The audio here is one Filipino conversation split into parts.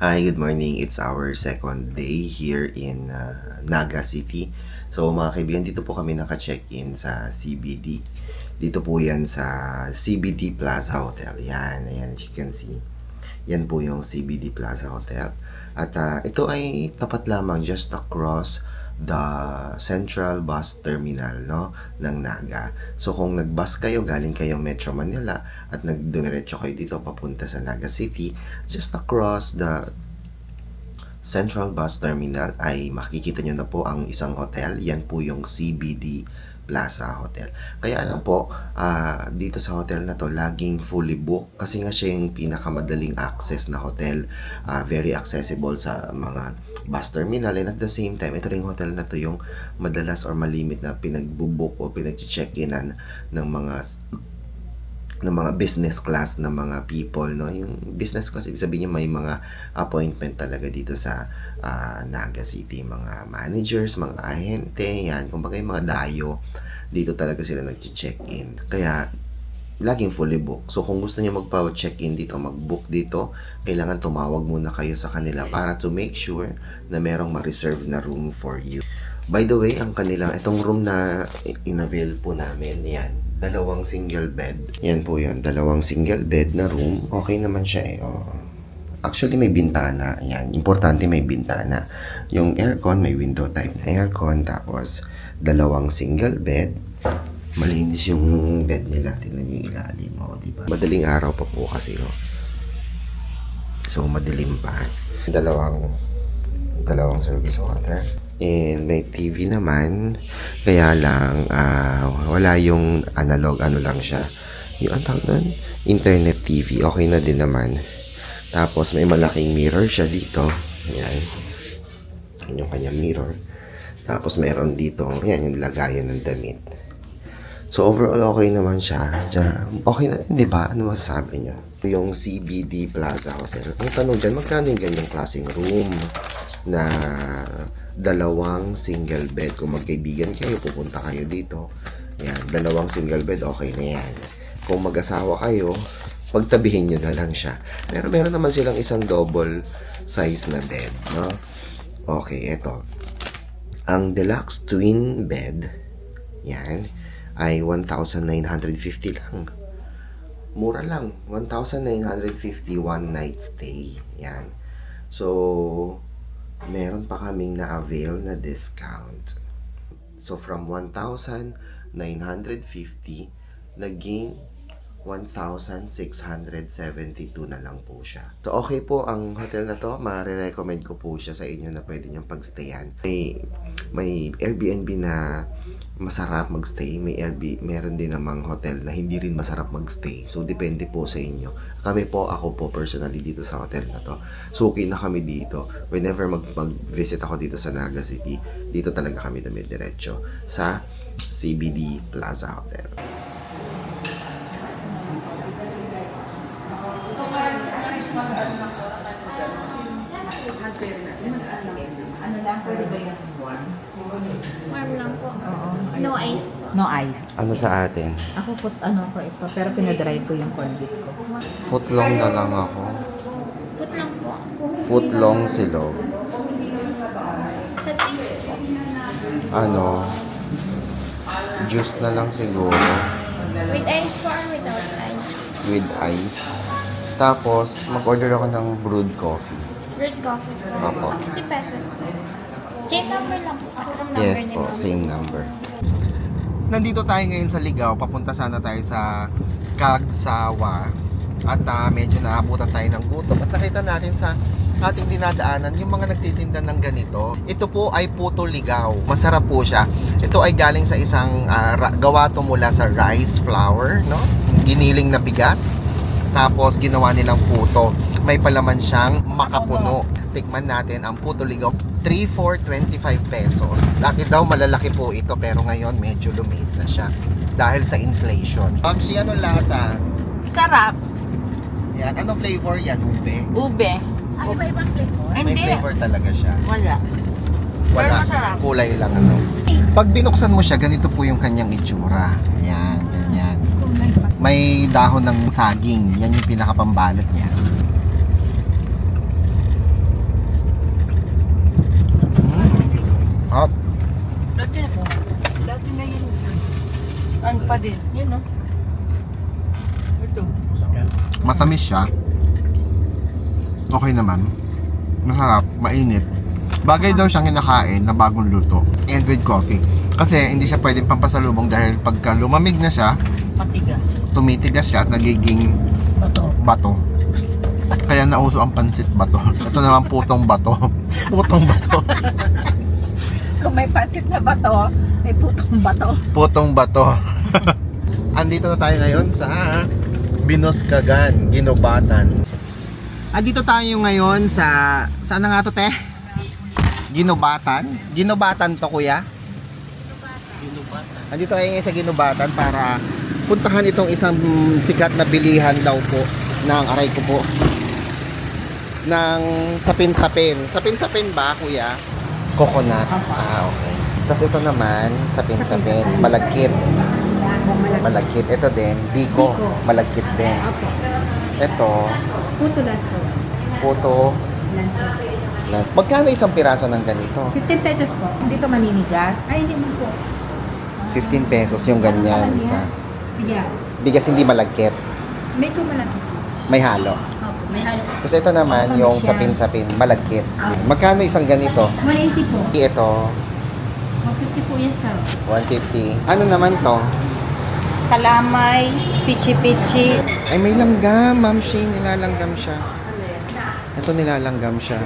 Hi, good morning. It's our second day here in uh, Naga City. So mga kaibigan, dito po kami naka-check-in sa CBD. Dito po yan sa CBD Plaza Hotel. Yan, ayan, you can see. Yan po yung CBD Plaza Hotel. At ah, ito ay tapat lamang just across the Central Bus Terminal no ng Naga. So kung nag-bus kayo galing kayong Metro Manila at nagdumiretso kayo dito papunta sa Naga City, just across the Central Bus Terminal ay makikita nyo na po ang isang hotel. Yan po yung CBD Plaza Hotel. Kaya alam po, ah, dito sa hotel na to, laging fully booked kasi nga siya yung pinakamadaling access na hotel. Ah, very accessible sa mga bus terminal and at the same time, ito ring hotel na to yung madalas or malimit na pinagbubook o pinag-check-inan ng mga ng mga business class na mga people no? Yung business class ibig sabihin niya may mga appointment talaga dito sa ah, Naga City. Mga managers mga ahente yan. Kumbaga yung mga dayo dito talaga sila nag-check-in. Kaya laging fully book so kung gusto niyo magpa-check-in dito mag-book dito kailangan tumawag muna kayo sa kanila para to make sure na merong ma-reserve na room for you. By the way ang kanilang itong room na in-avail po namin yan dalawang single bed. Yan po yun, dalawang single bed na room. Okay naman siya eh. Oh. Actually, may bintana. Yan. Importante may bintana. Yung aircon, may window type na aircon. Tapos, dalawang single bed. Malinis yung bed nila. Tingnan yung ilalim. Oh, diba? Madaling araw pa po kasi. Oh. So, madilim pa. Dalawang, dalawang service water. And may TV naman. Kaya lang, ah, wala yung analog, ano lang siya. Yung ang tawag doon? Internet TV. Okay na din naman. Tapos may malaking mirror siya dito. Yan. Yan yung kanyang mirror. Tapos meron dito, yan yung lagayan ng damit. So overall okay naman siya. Diyan, okay na din, di ba? Ano masasabi niyo? Yung CBD Plaza Hotel. Ang tanong dyan, magkano yung ganyang klaseng room na dalawang single bed? Kung magkaibigan kayo, pupunta kayo dito. Yan, dalawang single bed, okay na yan. Kung mag-asawa kayo, pagtabihin nyo na lang siya. Pero meron naman silang isang double size na bed, no? Okay, eto. Ang deluxe twin bed, yan, ay 1,950 lang. Mura lang. 1,950 one night stay. Yan. So, meron pa kaming na-avail na discount. So, from 1,950, naging 1,672 na lang po siya. So, okay po ang hotel na to. Mare-recommend ko po siya sa inyo na pwede niyong pagstayan. May, may Airbnb na masarap magstay. May Airbnb, meron din namang hotel na hindi rin masarap magstay. So, depende po sa inyo. Kami po, ako po personally dito sa hotel na to. Suki na kami dito. Whenever mag, mag-visit ako dito sa Naga City, dito talaga kami dumidiretso sa CBD Plaza Hotel. Ano lang, pwede ba yung warm? Warm lang po. Oo. No ice po. No ice. Ano sa atin? Ako po, ano ko ito, pero pinadry ko yung corned beef ko. Footlong na lang ako. Foot lang po. Footlong silog. Sa drinks po. Ano? Juice na lang siguro. With ice po or without ice? With ice. Tapos, mag-order ako ng brewed coffee. Brewed coffee po. Opo. 60 pesos po. Same number lang po. Parang number Yes po, same number. Nandito tayo ngayon sa Ligaw. Papunta sana tayo sa Kagsawa. At ah, medyo naabutan tayo ng gutom. At nakita natin sa ating dinadaanan yung mga nagtitinda ng ganito. Ito po ay puto ligaw. Masarap po siya. Ito ay galing sa isang ra- gawa to mula sa rice flour, no? Giniling na bigas. Tapos ginawa nilang puto. May palaman siyang makapuno. Tikman natin ang puto ligaw. 3 for 25 pesos. Dati daw malalaki po ito pero ngayon medyo lumit na siya. Dahil sa inflation. Ma'am, siya ano lasa? Sarap. Yan. Anong flavor yan? Ube? Ube. Ay, iba ibang flavor? May Hindi. flavor talaga siya. Wala. Wala. Pero masarap. Kulay lang ano. Pag binuksan mo siya, ganito po yung kanyang itsura. Ayan, ganyan. May dahon ng saging. Yan yung pinakapambalot niya. Hot. Dati na po. Dati na yun. Ano pa din? Yan no? Ito. Matamis siya. Okay naman. Masarap, mainit. Bagay daw siyang kinakain na bagong luto. And with coffee. Kasi hindi siya pwedeng pampasalubong dahil pagka lumamig na siya, matigas. Tumitigas siya at nagiging bato. bato. Kaya nauso ang pansit bato. Ito naman putong bato. putong bato. Kung may pansit na bato, may putong bato. Putong bato. Andito na tayo ngayon sa Binuskagan, Ginobatan. Andito tayo ngayon sa... Saan na nga to, te? Ginobatan? Ginobatan to, kuya? Ginobatan. Andito tayo ngayon sa Ginobatan para puntahan itong isang sikat na bilihan daw po ng aray ko po ng sapin-sapin. Sapin-sapin ba, kuya? Coconut. Ah, okay. Tapos ito naman, sapin-sapin, malagkit. Malagkit. Ito din, biko, Biko. malagkit din. Opo. Ito, Puto lanso. puto. Lanso. na- Magkano isang piraso ng ganito? 15 pesos po. Hindi to maninigas. Ay, hindi mo po. 15 pesos yung ganyan isa. Bigas. Bigas hindi malagkit, Medyo malaki. may halo. May halo. Kasi ito naman yung siya. sapin-sapin, malagkit. Magkano isang ganito? 180 po. Ito, 150 po yan sa 150. Ano naman to? Kalamay, pichi-pichi. Ay, may langgam, Ma'am Shane. Nilalanggam siya. Ito nilalanggam siya.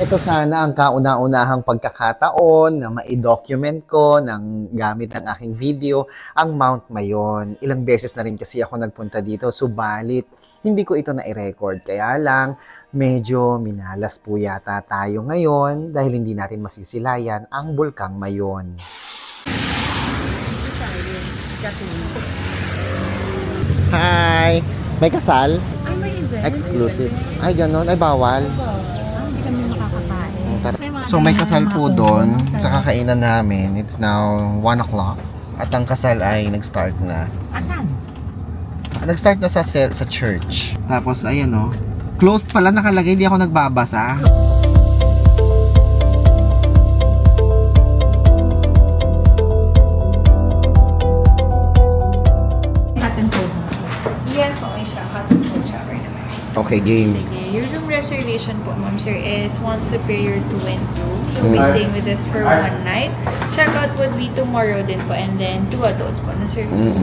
Ito sana ang kauna-unahang pagkakataon na ma-document ko ng gamit ng aking video ang Mount Mayon. Ilang beses na rin kasi ako nagpunta dito, subalit hindi ko ito na-record. Kaya lang, medyo minalas po yata tayo ngayon dahil hindi natin masisilayan ang Bulkang Mayon. Hi! May kasal? Exclusive. Ay, ganon. Ay, bawal. Makakakain. Tara. So, may kasal po doon sa kakainan namin. It's now 1 o'clock. At ang kasal ay nag-start na. Asan? Nag-start na sa sel- sa church. Tapos, ayan o. Closed pala nakalagay. Hindi ako nagbabasa. Yes po, may siya. Hot and cold shower naman. Okay, game. Sige. Reservation po, ma'am sir, is one superior two and two. You'll be staying with us for one night. Checkout would be tomorrow din po and then two adults po na sir. Mm.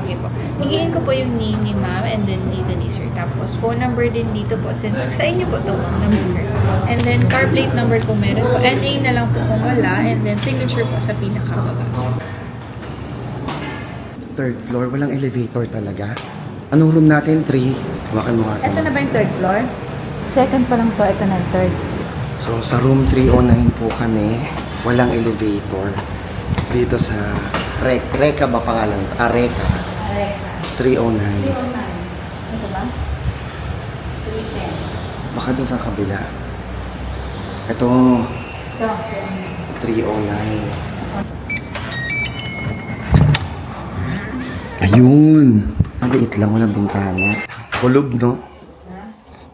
Okay po. Hingin ko po yung name ni ma'am and then dito ni sir. Tapos phone number din dito po since sa inyo po to ma'am number. And then car plate number kung meron po. NA na lang po kung wala and then signature po sa pinakababa. Third floor. Walang elevator talaga. Anong room natin? 3. Hawakan mo nga Ito ito. na ba yung third floor? Second pa lang to. Ito na yung third. So, sa room 309 po kami. Walang elevator. Dito sa Rek Reka ba pangalan? Ah, Reka. 309. Ito ba? Baka doon sa kabila. Ito, 309. Ayun! Ang liit lang, walang bintana. Kulog, no?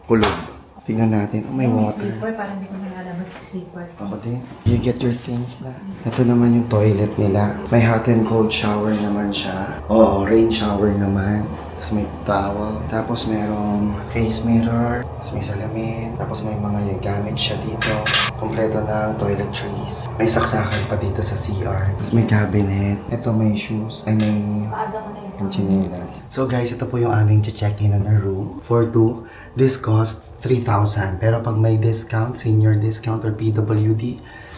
Kulog. Tingnan natin. Oh, may water. Sleeper. Parang hindi ko nalalabas sa sleeper. Ako din. You get your things na. Ito naman yung toilet nila. May hot and cold shower naman siya. Oo, rain shower naman. Tapos may towel. Tapos merong face mirror. Tapos may salamin. Tapos may mga gamit siya dito. Kompleto ng toiletries. May saksakan pa dito sa CR. Tapos may cabinet. Ito may shoes. Ay may yung chinelas. So guys, ito po yung aming check-in na room. For two, this costs 3,000. Pero pag may discount, senior discount or PWD,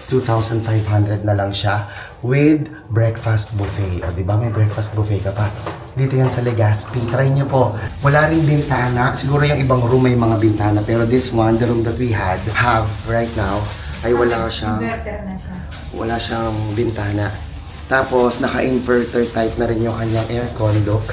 2,500 na lang siya with breakfast buffet. O, di ba? May breakfast buffet ka pa. Dito yan sa Legazpi. Try nyo po. Wala ring bintana. Siguro yung ibang room may mga bintana. Pero this one, the room that we had, have right now, ay wala siyang Inverter na siya. wala siyang bintana. Tapos, naka-inverter type na rin yung kanyang aircon, look.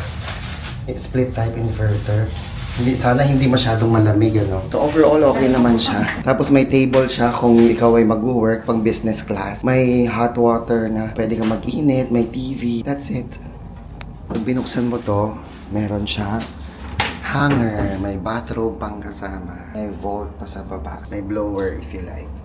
Split type inverter. Hindi, sana hindi masyadong malamig, ano. So, overall, okay naman siya. Tapos, may table siya kung ikaw ay mag-work pang business class. May hot water na pwede kang mag-init, may TV. That's it. Pag binuksan mo to, meron siya hanger, may bathrobe pang kasama, may vault pa sa baba, may blower if you like.